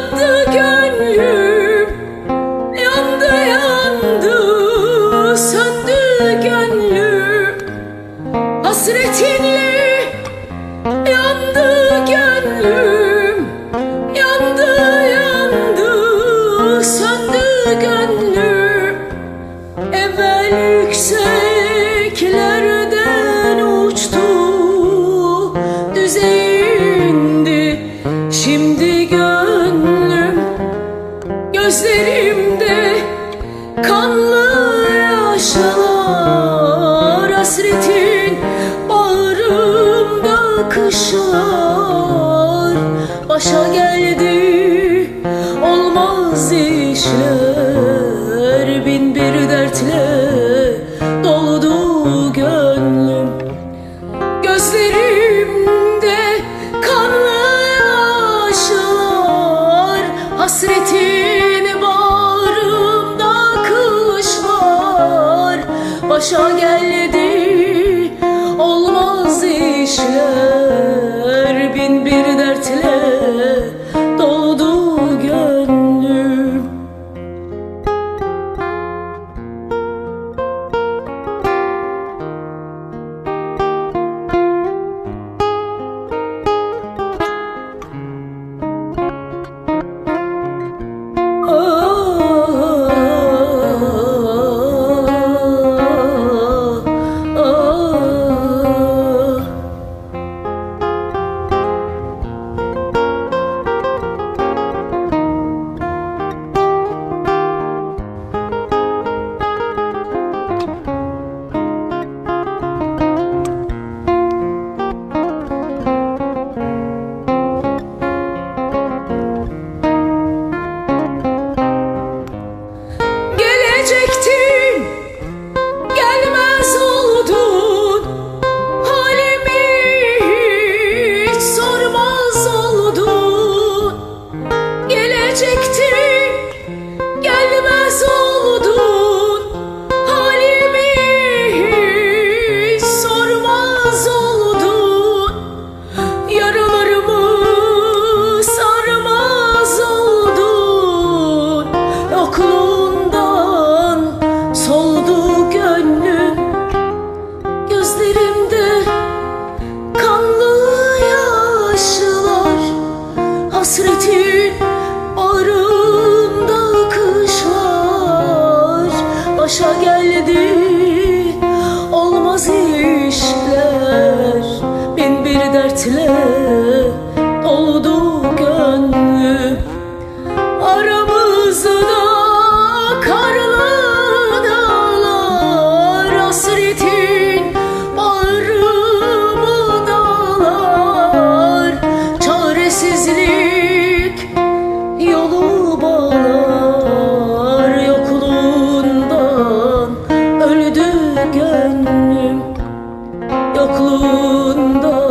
yandı gönlüm Yandı yandı söndü gönlüm. Hasretinle yandı gönlüm Yandı yandı söndü gönlüm. Evvel yüksel bakışlar. Başa geldi Olmaz işler. Bin bir dertle doldu gönlüm. Gözlerimde kanlı yaşlar. Hasretin bağrımda kışlar başa geldi 舍 dedi Olmaz işler. Bin bir dertle gönlüm yokluğundan.